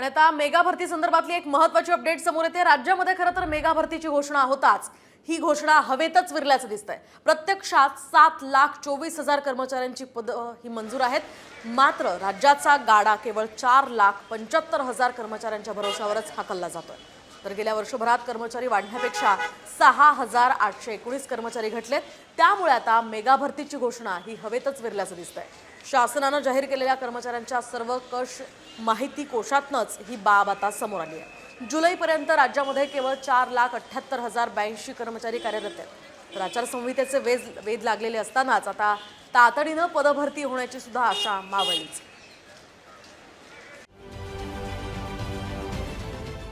आणि आता मेगा भरती संदर्भातली एक महत्वाची अपडेट समोर येते. राज्यामध्ये खरं तर मेगा भरतीची घोषणा होताच. ही घोषणा हवेतच विरल्याचं दिसतंय. प्रत्यक्षात सात लाख चोवीस हजार कर्मचाऱ्यांची पद ही मंजूर आहेत. मात्र राज्याचा गाडा केवळ चार लाख पंच्याहत्तर हजार कर्मचाऱ्यांच्या भरोशावरच हाकलला जातोय. तर गेल्या वर्षभरात कर्मचारी वाढण्यापेक्षा सहा हजार आठशे एकोणीस कर्मचारी घटलेत. त्यामुळे आता मेगा भरतीची घोषणा ही हवेतच विरल्याचं दिसतंय. शासनानं जाहीर केलेल्या कर्मचाऱ्यांच्या सर्व कश माहिती कोशातनंच ही बाब आता समोर आली आहे. जुलैपर्यंत राज्यामध्ये केवळ चार लाख अठ्ठ्याहत्तर हजार ब्याऐंशी कर्मचारी कार्यरत आहेत. तर आचारसंहितेचे वेध वेध लागलेले असतानाच आता तातडीनं पदभरती होण्याची सुद्धा आशा मावळलीच.